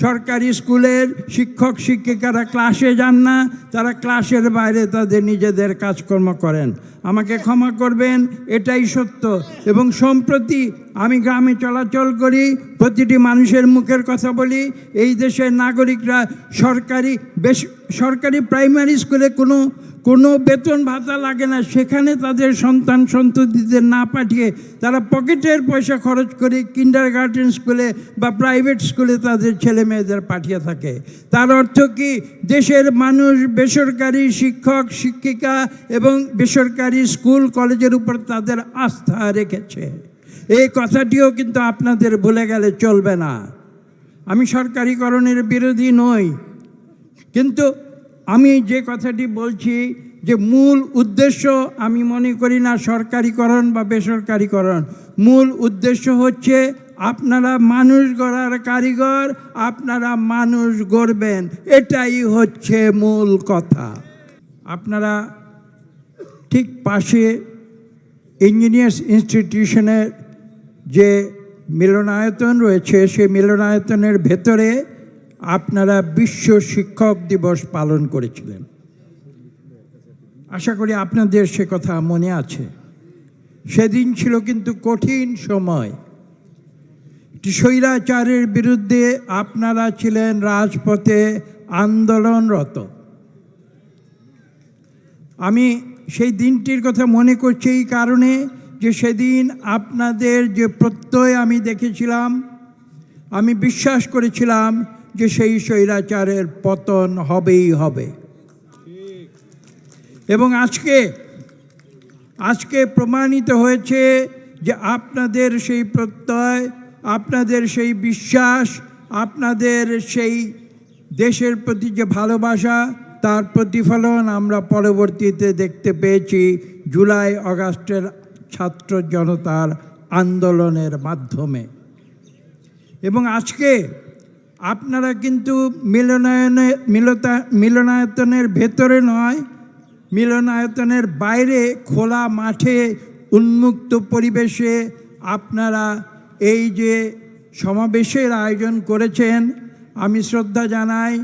সরকারি স্কুলের শিক্ষক, শিক্ষিকারা ক্লাসে যান না, তারা ক্লাসের বাইরে তাদের নিজেদের কাজকর্ম করেন। আমাকে ক্ষমা করবেন, এটাই সত্য। এবং সম্প্রতি আমি গ্রামে চলাচল করি, প্রতিটি মানুষের মুখের কথা বলি, এই দেশের নাগরিকরা সরকারি, বেশ সরকারি প্রাইমারি স্কুলে কোনো কোনো বেতন ভাতা লাগে না। সেখানে তাদের সন্তান সন্ততিদের না পাঠিয়ে তারা পকেটের পয়সা খরচ করে কিন্ডার গার্ডেন স্কুলে বা প্রাইভেট স্কুলে তাদের ছেলে মেয়েদের পাঠিয়ে থাকে। তার অর্থ কি? দেশের মানুষ বেসরকারি শিক্ষক, শিক্ষিকা এবং বেসরকারি স্কুল, কলেজের উপর তাদের আস্থা রেখেছে। এই কথাটিও কিন্তু আপনাদের ভুলে গেলে চলবে না। আমি সরকারিকরণের বিরোধী নই। কিন্তু আমি যে কথাটি বলছি যে মূল উদ্দেশ্য আমি মনে করি না সরকারিকরণ বা বেসরকারিকরণ। মূল উদ্দেশ্য হচ্ছে আপনারা মানুষ গড়ার কারিগর, আপনারা মানুষ গড়বেন। এটাই হচ্ছে মূল কথা। আপনারা ঠিক পাশে ইঞ্জিনিয়ার্স ইনস্টিটিউশনের যে মিলনায়তন রয়েছে সেই মিলনায়তনের ভেতরে আপনারা বিশ্ব শিক্ষক দিবস পালন করেছিলেন। আশা করি আপনাদের সে কথা মনে আছে। সেদিন ছিল কিন্তু কঠিন সময়। স্বৈরাচারের বিরুদ্ধে আপনারা ছিলেন রাজপথে আন্দোলনরত। আমি সেই দিনটির কথা মনে করছি এই কারণে যে সেদিন আপনাদের যে প্রত্যয় আমি দেখেছিলাম, আমি বিশ্বাস করেছিলাম যে সেই স্বৈরাচারের পতন হবেই হবে। এবং আজকে আজকে প্রমাণিত হয়েছে যে আপনাদের সেই প্রত্যয়, আপনাদের সেই বিশ্বাস, আপনাদের সেই দেশের প্রতি যে ভালোবাসা, তার প্রতিফলন আমরা পরবর্তীতে দেখতে পেয়েছি জুলাই অগাস্টের ছাত্র জনতার আন্দোলনের মাধ্যমে। এবং আজকে আপনারা কিন্তু মিলনায়নে, মিলতা, মিলনায়তনের ভেতরে নয়, মিলনায়তনের বাইরে, খোলা মাঠে, উন্মুক্ত পরিবেশে আপনারা এই যে সমাবেশের আয়োজন করেছেন, আমি শ্রদ্ধা জানাই,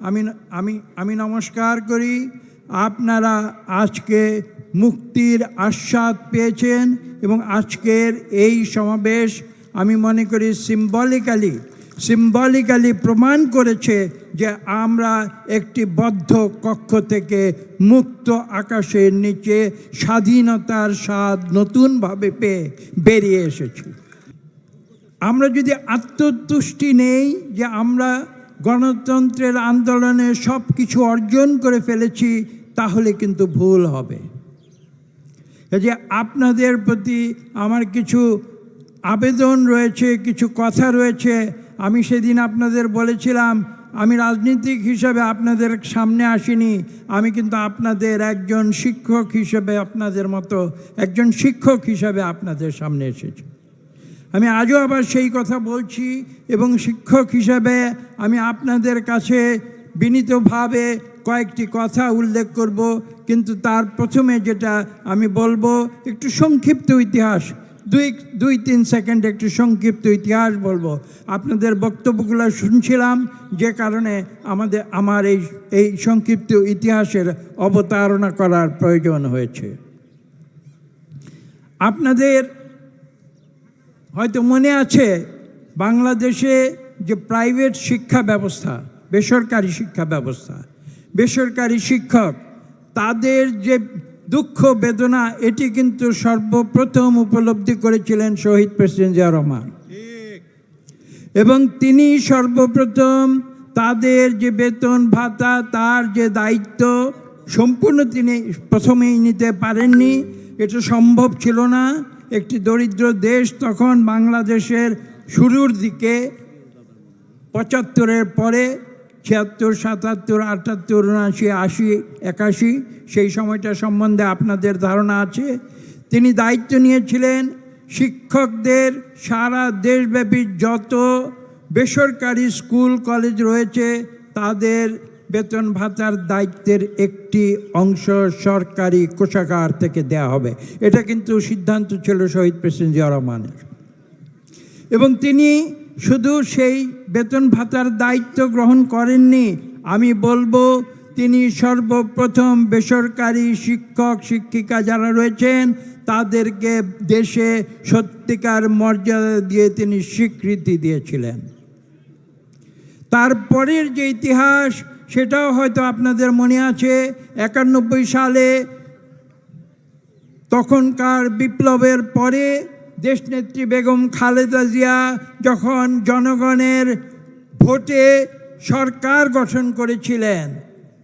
আমি আমি আমি নমস্কার করি। আপনারা আজকে মুক্তির আস্বাদ পেয়েছেন এবং আজকের এই সমাবেশ আমি মনে করি সিম্বলিক্যালি সিম্বলিক্যালি প্রমাণ করেছে যে আমরা একটি বদ্ধ কক্ষ থেকে মুক্ত আকাশের নিচে স্বাধীনতার স্বাদ নতুনভাবে পেয়ে বেরিয়ে এসেছি। আমরা যদি আত্মতুষ্টি নেই যে আমরা গণতন্ত্রের আন্দোলনে সব কিছু অর্জন করে ফেলেছি, তাহলে কিন্তু ভুল হবে। যে আপনাদের প্রতি আমার কিছু আবেদন রয়েছে, কিছু কথা রয়েছে আমি সেদিন আপনাদের বলেছিলাম, আমি রাজনীতিক হিসাবে আপনাদের সামনে আসিনি, আমি কিন্তু আপনাদের একজন শিক্ষক হিসেবে আপনাদের মতো, একজন শিক্ষক হিসাবে আপনাদের সামনে এসেছি। আমি আজও আবার সেই কথা বলছি এবং শিক্ষক হিসাবে আমি আপনাদের কাছে বিনীতভাবে কয়েকটি কথা উল্লেখ করব, কিন্তু তার প্রথমে যেটা আমি বলব, একটু সংক্ষিপ্ত ইতিহাস। দুই দুই, তিন সেকেন্ড একটু সংক্ষিপ্ত ইতিহাস বলব। আপনাদের বক্তব্যগুলো শুনছিলাম, যে কারণে আমাদের, আমার এই এই সংক্ষিপ্ত ইতিহাসের অবতারণা করার প্রয়োজন হয়েছে। আপনাদের হয়তো মনে আছে, বাংলাদেশে যে প্রাইভেট শিক্ষা ব্যবস্থা, বেসরকারি শিক্ষা ব্যবস্থা, বেসরকারি শিক্ষক, তাদের যে দুঃখ, বেদনা, এটি কিন্তু সর্বপ্রথম উপলব্ধি করেছিলেন শহীদ প্রেসিডেন্ট জিয়া রহমান। এবং তিনি সর্বপ্রথম তাদের যে বেতন ভাতা, তার যে দায়িত্ব, সম্পূর্ণ তিনি প্রথমেই নিতে পারেননি। এটা সম্ভব ছিল না। একটি দরিদ্র দেশ তখন বাংলাদেশের শুরুর দিকে পঁচাত্তরের পরে ছিয়াত্তর, সাতাত্তর, আটাত্তর, উনআশি, আশি, একাশি, সেই সময়টা সম্বন্ধে আপনাদের ধারণা আছে। তিনি দায়িত্ব নিয়েছিলেন শিক্ষকদের সারা দেশব্যাপী যত বেসরকারি স্কুল, কলেজ রয়েছে, তাদের বেতন ভাতার দায়িত্বের একটি অংশ সরকারি কোষাগার থেকে দেয়া হবে। এটা কিন্তু সিদ্ধান্ত ছিল শহীদ প্রেসিডেন্ট জিয়া রহমানের। এবং তিনি শুধু সেই বেতন ভাতার দায়িত্ব গ্রহণ করেননি। আমি বলব, তিনি সর্বপ্রথম বেসরকারি শিক্ষক, শিক্ষিকা যারা রয়েছেন, তাদেরকে দেশে সত্যিকার মর্যাদা দিয়ে তিনি স্বীকৃতি দিয়েছিলেন। তারপরের যে ইতিহাস, সেটাও হয়তো আপনাদের মনে আছে, একানব্বই সালে তখনকার বিপ্লবের পরে দেশনেত্রী বেগম খালেদা জিয়া যখন জনগণের ভোটে সরকার গঠন করেছিলেন,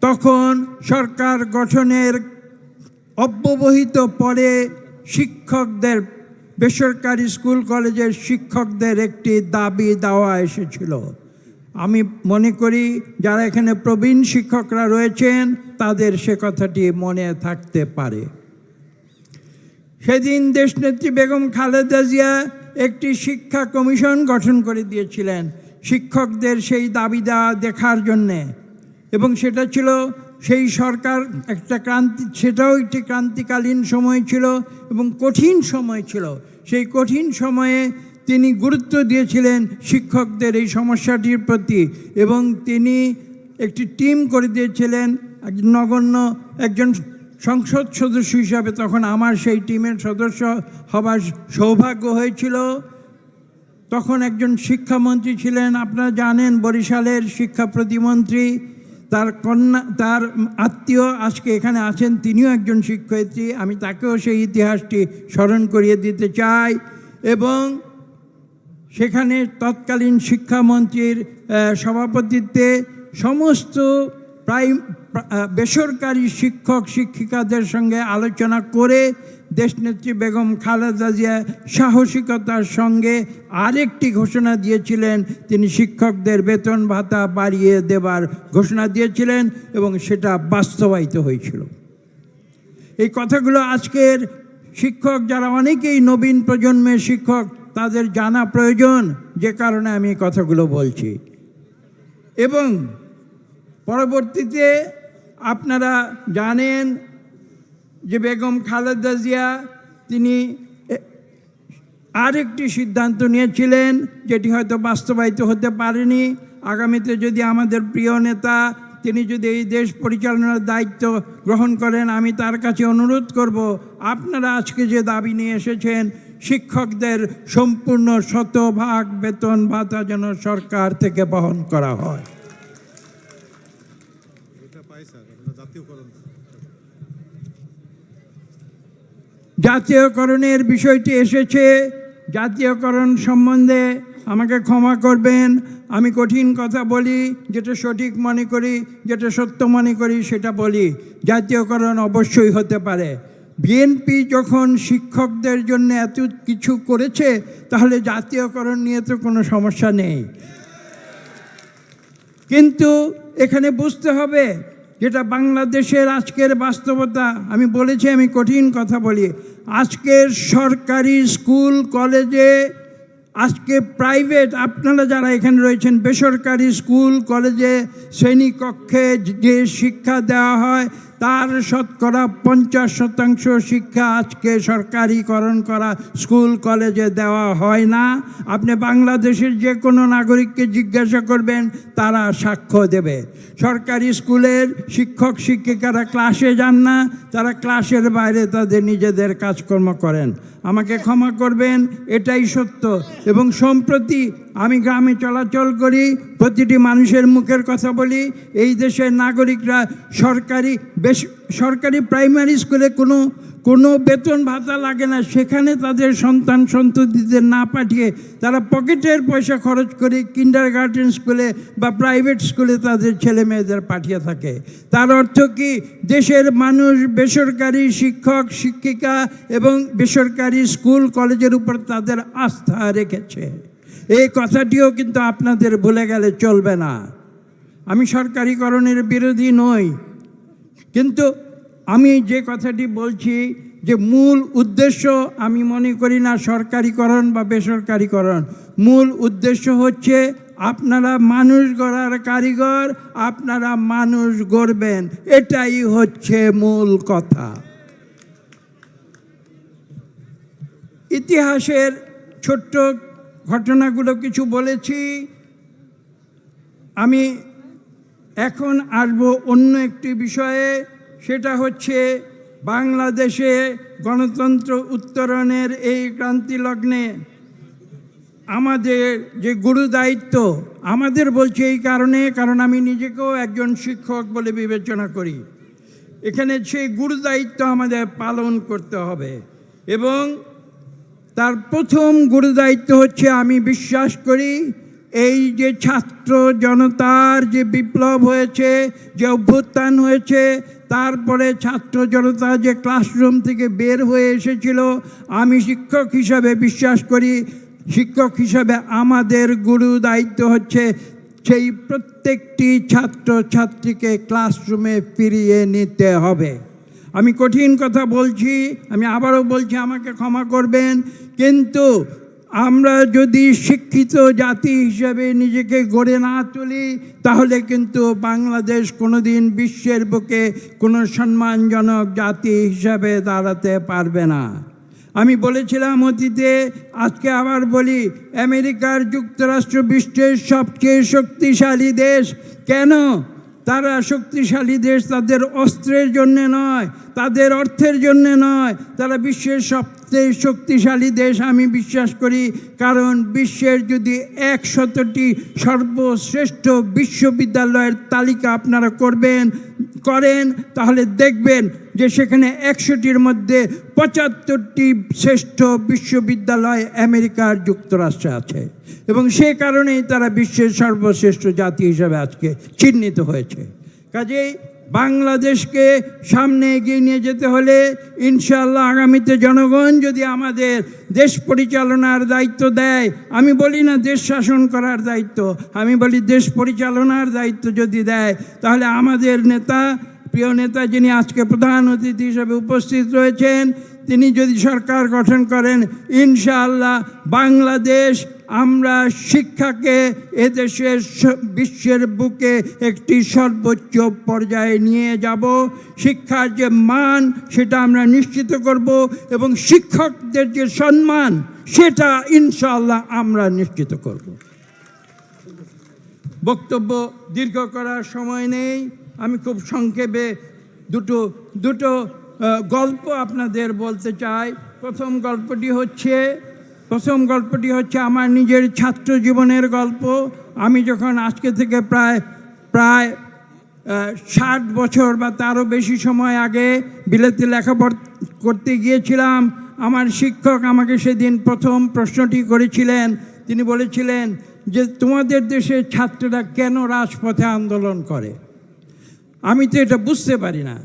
তখন সরকার গঠনের অব্যবহিত পরে শিক্ষকদের, বেসরকারি স্কুল কলেজের শিক্ষকদের একটি দাবি দেওয়া এসেছিল। আমি মনে করি যারা এখানে প্রবীণ শিক্ষকরা রয়েছেন, তাদের সে কথাটি মনে থাকতে পারে। সেদিন দেশনেত্রী বেগম খালেদা জিয়া একটি শিক্ষা কমিশন গঠন করে দিয়েছিলেন শিক্ষকদের সেই দাবি দেওয়া দেখার জন্যে। এবং সেটা ছিল সেই সরকার একটা ক্রান্তি, সেটাও একটি ক্রান্তিকালীন সময় ছিল এবং কঠিন সময় ছিল। সেই কঠিন সময়ে তিনি গুরুত্ব দিয়েছিলেন শিক্ষকদের এই সমস্যাটির প্রতি এবং তিনি একটি টিম করে দিয়েছিলেন নগণ্য একজন সংসদ সদস্য হিসাবে তখন আমার সেই টিমের সদস্য হবার সৌভাগ্য হয়েছিল। তখন একজন শিক্ষামন্ত্রী ছিলেন, আপনারা জানেন, বরিশালের শিক্ষা প্রতিমন্ত্রী। তার কন্যা, তার আত্মীয় আজকে এখানে আছেন, তিনিও একজন শিক্ষয়িত্রী। আমি তাকেও সেই ইতিহাসটি স্মরণ করিয়ে দিতে চাই এবং সেখানে তৎকালীন শিক্ষামন্ত্রীর সভাপতিত্বে সমস্ত প্রাইম বেসরকারি শিক্ষক শিক্ষিকাদের সঙ্গে আলোচনা করে দেশনেত্রী বেগম খালেদা জিয়া সাহসিকতার সঙ্গে আরেকটি ঘোষণা দিয়েছিলেন। তিনি শিক্ষকদের বেতন ভাতা বাড়িয়ে দেবার ঘোষণা দিয়েছিলেন এবং সেটা বাস্তবায়িত হয়েছিল। এই কথাগুলো আজকের শিক্ষক যারা অনেকেই নবীন প্রজন্মের শিক্ষক, তাদের জানা প্রয়োজন। যে কারণে আমি কথাগুলো বলছি। এবং পরবর্তীতে আপনারা জানেন যে বেগম খালেদা জিয়া, তিনি আরেকটি সিদ্ধান্ত নিয়েছিলেন যেটি হয়তো বাস্তবায়িত হতে পারেনি। আগামীতে যদি আমাদের প্রিয় নেতা, তিনি যদি এই দেশ পরিচালনার দায়িত্ব গ্রহণ করেন, আমি তার কাছে অনুরোধ করব, আপনারা আজকে যে দাবি নিয়ে এসেছেন, শিক্ষকদের সম্পূর্ণ শতভাগ বেতন ভাতা যেন সরকার থেকে বহন করা হয় এটা পাই স্যার এটা জাতীয়করণ জাতীয়করণের বিষয়টি এসেছে। জাতীয়করণ সম্বন্ধে আমাকে ক্ষমা করবেন। আমি কঠিন কথা বলি, যেটা সঠিক মনে করি, যেটা সত্য মনে করি, সেটা বলি। জাতীয়করণ অবশ্যই হতে পারে। বিএনপি যখন শিক্ষকদের জন্য এত কিছু করেছে, তাহলে জাতীয়করণ নিয়ে তো কোনো সমস্যা নেই। কিন্তু এখানে বুঝতে হবে যেটা বাংলাদেশের আজকের বাস্তবতা, আমি বলেছি, আমি কঠিন কথা বলি। আজকের সরকারি স্কুল, কলেজে, আজকে প্রাইভেট, আপনারা যারা এখানে রয়েছেন, বেসরকারি স্কুল, কলেজে, শ্রেণীকক্ষে যে শিক্ষা দেওয়া হয় তার শতকরা পঞ্চাশ শতাংশ শিক্ষা আজকে সরকারিকরণ করা স্কুল, কলেজে দেওয়া হয় না। আপনি বাংলাদেশের যে কোনো নাগরিককে জিজ্ঞাসা করবেন, তারা সাক্ষ্য দেবে। সরকারি স্কুলের শিক্ষক, শিক্ষিকারা ক্লাসে যান না, তারা ক্লাসের বাইরে তাদের নিজেদের কাজকর্ম করেন। আমাকে ক্ষমা করবেন, এটাই সত্য। এবং সম্প্রতি আমি গ্রামে চলাচল করি, প্রতিটি মানুষের মুখের কথা বলি, এই দেশের নাগরিকরা সরকারি বেশ সরকারি প্রাইমারি স্কুলে কোনো কোনো বেতন ভাতা লাগে না। সেখানে তাদের সন্তান সন্ততিদের না পাঠিয়ে তারা পকেটের পয়সা খরচ করে কিন্ডার গার্ডেন স্কুলে বা প্রাইভেট স্কুলে তাদের ছেলে মেয়েদের পাঠিয়ে থাকে। তার অর্থ কি, দেশের মানুষ বেসরকারি শিক্ষক, শিক্ষিকা এবং বেসরকারি স্কুল, কলেজের উপর তাদের আস্থা রেখেছে। এই কথাটিও কিন্তু আপনাদের ভুলে গেলে চলবে না। আমি সরকারিকরণের বিরোধী নই। কিন্তু আমি যে কথাটি বলছি যে মূল উদ্দেশ্য আমি মনে করি না সরকারিকরণ বা বেসরকারিকরণ। মূল উদ্দেশ্য হচ্ছে আপনারা মানুষ গড়ার কারিগর, আপনারা মানুষ গড়বেন। এটাই হচ্ছে মূল কথা। ইতিহাসের ছোট্ট ঘটনাগুলো কিছু বলেছি। আমি এখন আসব অন্য একটি বিষয়ে, সেটা হচ্ছে বাংলাদেশে গণতন্ত্র উত্তরণের এই ক্রান্তি লগ্নে। আমাদের যে গুরু দায়িত্ব, আমাদের বলছি এই কারণে, কারণ আমি নিজেকেও একজন শিক্ষক বলে বিবেচনা করি। এখানে সেই গুরু দায়িত্ব আমাদের পালন করতে হবে। এবং তার প্রথম গুরু দায়িত্ব হচ্ছে, আমি বিশ্বাস করি এই যে ছাত্র জনতার যে বিপ্লব হয়েছে, যে অভ্যুত্থান হয়েছে, তারপরে ছাত্র জনতা যে ক্লাসরুম থেকে বের হয়ে এসেছিল, আমি শিক্ষক হিসাবে বিশ্বাস করি, শিক্ষক হিসাবে আমাদের গুরু দায়িত্ব হচ্ছে সেই প্রত্যেকটি ছাত্র ছাত্রীকে ক্লাসরুমে ফিরিয়ে নিতে হবে। আমি কঠিন কথা বলছি, আমি আবারও বলছি, আমাকে ক্ষমা করবেন, কিন্তু আমরা যদি শিক্ষিত জাতি হিসেবে নিজেকে গড়ে না তুলি, তাহলে কিন্তু বাংলাদেশ কোনোদিন বিশ্বের বুকে কোনো সম্মানজনক জাতি হিসাবে দাঁড়াতে পারবে না। আমি বলেছিলাম অতীতে, আজকে আবার বলি, আমেরিকার যুক্তরাষ্ট্র বিশ্বের সবচেয়ে শক্তিশালী দেশ। কেন? তারা শক্তিশালী দেশ, তাদের অস্ত্রের জন্যে নয়, তাদের অর্থের জন্যে নয়। তারা বিশ্বের সবচেয়ে শক্তিশালী দেশ, আমি বিশ্বাস করি। কারণ বিশ্বের যদি একশতটি সর্বশ্রেষ্ঠ বিশ্ববিদ্যালয়ের তালিকা আপনারা করবেন, করেন, তাহলে দেখবেন যে সেখানে একশোটির মধ্যে পঁচাত্তরটি শ্রেষ্ঠ বিশ্ববিদ্যালয় আমেরিকার যুক্তরাষ্ট্রে আছে। এবং সে কারণেই তারা বিশ্বের সর্বশ্রেষ্ঠ জাতি হিসাবে আজকে চিহ্নিত হয়েছে। কাজেই বাংলাদেশকে সামনে এগিয়ে নিয়ে যেতে হলে ইনশাল্লাহ আগামীতে জনগণ যদি আমাদের দেশ পরিচালনার দায়িত্ব দেয়, আমি বলি না দেশ শাসন করার দায়িত্ব, আমি বলি দেশ পরিচালনার দায়িত্ব যদি দেয়, তাহলে আমাদের নেতা প্রিয় নেতা যিনি আজকে প্রধান অতিথি হিসেবে উপস্থিত রয়েছেন, তিনি যদি সরকার গঠন করেন, ইনশাআল্লাহ বাংলাদেশ আমরা শিক্ষাকে এদেশের বিশ্বের বুকে একটি সর্বোচ্চ পর্যায়ে নিয়ে যাব। শিক্ষার যে মান, সেটা আমরা নিশ্চিত করব এবং শিক্ষকদের যে সম্মান, সেটা ইনশাআল্লাহ আমরা নিশ্চিত করব। বক্তব্য দীর্ঘ করার সময় নেই। আমি খুব সংক্ষেপে দুটো দুটো গল্প আপনাদের বলতে চাই। প্রথম গল্পটি হচ্ছে, প্রথম গল্পটি হচ্ছে আমার নিজের ছাত্র জীবনের গল্প। আমি যখন আজকে থেকে প্রায় প্রায় ষাট বছর বা তারও বেশি সময় আগে বিলেতে লেখাপড় করতে গিয়েছিলাম, আমার শিক্ষক আমাকে সেদিন প্রথম প্রশ্নটি করেছিলেন। তিনি বলেছিলেন যে, তোমাদের দেশের ছাত্ররা কেন রাজপথে আন্দোলন করে? আমি তো এটা বুঝতে পারি না।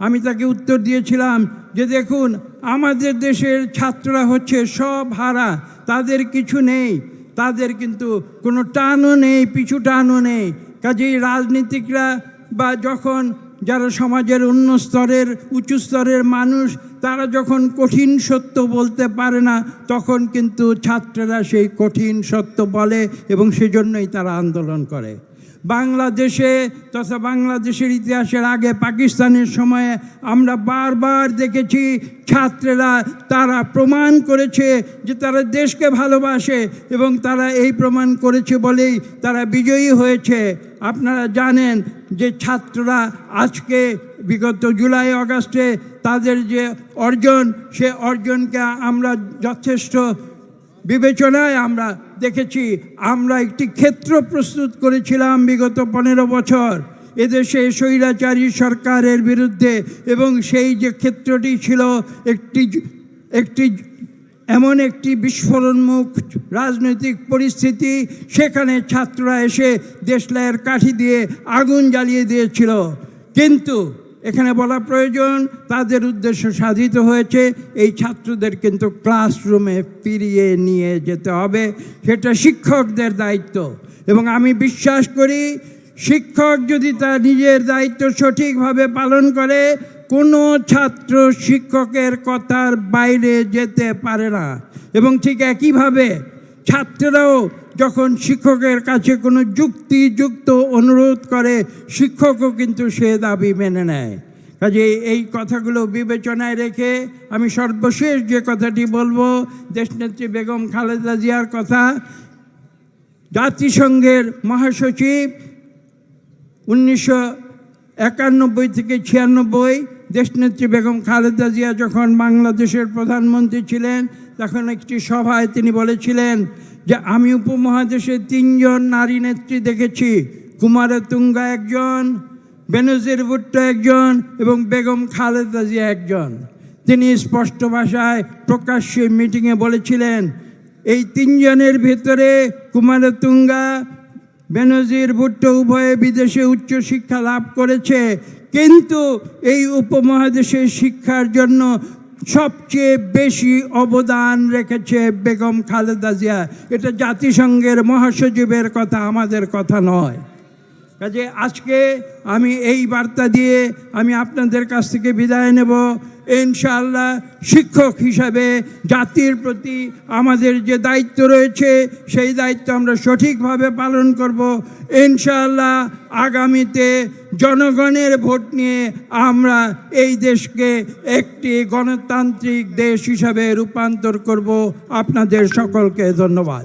আমি তাকে উত্তর দিয়েছিলাম যে দেখুন, আমাদের দেশের ছাত্ররা হচ্ছে সব হারা, তাদের কিছু নেই, তাদের কিন্তু কোনো টানও নেই, পিছু টানও নেই। কাজেই রাজনীতিকরা বা যখন যারা সমাজের অন্য স্তরের, উঁচু স্তরের মানুষ, তারা যখন কঠিন সত্য বলতে পারে না, তখন কিন্তু ছাত্ররা সেই কঠিন সত্য বলে এবং সেজন্যই তারা আন্দোলন করে। বাংলাদেশে তথা বাংলাদেশের ইতিহাসের আগে পাকিস্তানের সময়ে আমরা বারবার দেখেছি ছাত্রেরা তারা প্রমাণ করেছে যে তারা দেশকে ভালোবাসে এবং তারা এই প্রমাণ করেছে বলেই তারা বিজয়ী হয়েছে। আপনারা জানেন যে ছাত্ররা আজকে বিগত জুলাই আগস্টে তাদের যে অর্জন, সে অর্জনকে আমরা যথেষ্ট বিবেচনায় আমরা দেখেছি, আমরা একটি ক্ষেত্র প্রস্তুত করেছিলাম বিগত পনেরো বছর। এদেশে স্বৈরাচারী সরকারের বিরুদ্ধে এবং সেই যে ক্ষেত্রটি ছিল একটি একটি এমন একটি বিস্ফোরণমুখ রাজনৈতিক পরিস্থিতি, সেখানে ছাত্ররা এসে দেশলাইয়ের কাঠি দিয়ে আগুন জ্বালিয়ে দিয়েছিল। কিন্তু এখানে বলা প্রয়োজন, তাদের উদ্দেশ্য সাধিত হয়েছে, এই ছাত্রদের কিন্তু ক্লাসরুমে ফিরিয়ে নিয়ে যেতে হবে, সেটা শিক্ষকদের দায়িত্ব। এবং আমি বিশ্বাস করি, শিক্ষক যদি তার নিজের দায়িত্ব সঠিকভাবে পালন করে, কোনো ছাত্র শিক্ষকের কথার বাইরে যেতে পারে না। এবং ঠিক একইভাবে ছাত্ররাও যখন শিক্ষকের কাছে কোনো যুক্তিযুক্ত অনুরোধ করে, শিক্ষকও কিন্তু সে দাবি মেনে নেয়। কাজে এই কথাগুলো বিবেচনায় রেখে আমি সর্বশেষ যে কথাটি বলব, দেশনেত্রী বেগম খালেদা জিয়ার কথা, জাতিসংঘের মহাসচিব উনিশশো একানব্বই থেকে ছিয়ানব্বই, দেশনেত্রী বেগম খালেদা জিয়া যখন বাংলাদেশের প্রধানমন্ত্রী ছিলেন তখন একটি সভায় তিনি বলেছিলেন যে, আমি উপমহাদেশে তিনজন নারী নেত্রী দেখেছি। কুমারতুঙ্গা একজন, বেনজির ভুট্টো একজন এবং বেগম খালেদা জিয়া একজন। তিনি স্পষ্ট ভাষায় প্রকাশ্যে মিটিংয়ে বলেছিলেন, এই তিনজনের ভেতরে কুমারতুঙ্গা, বেনজির ভুট্টো উভয়ে বিদেশে উচ্চশিক্ষা লাভ করেছে। কিন্তু এই উপমহাদেশের শিক্ষার জন্য সবচেয়ে বেশি অবদান রেখেছে বেগম খালেদা জিয়া। এটা জাতিসংঘের মহাসচিবের কথা, আমাদের কথা নয়। কাজে আজকে আমি এই বার্তা দিয়ে আমি আপনাদের কাছ থেকে বিদায় নেব। ইনশাআল্লাহ শিক্ষক হিসাবে জাতির প্রতি আমাদের যে দায়িত্ব রয়েছে, সেই দায়িত্ব আমরা সঠিকভাবে পালন করব। ইনশাআল্লাহ আগামীতে জনগণের ভোট নিয়ে আমরা এই দেশকে একটি গণতান্ত্রিক দেশ হিসাবে রূপান্তর করব। আপনাদের সকলকে ধন্যবাদ।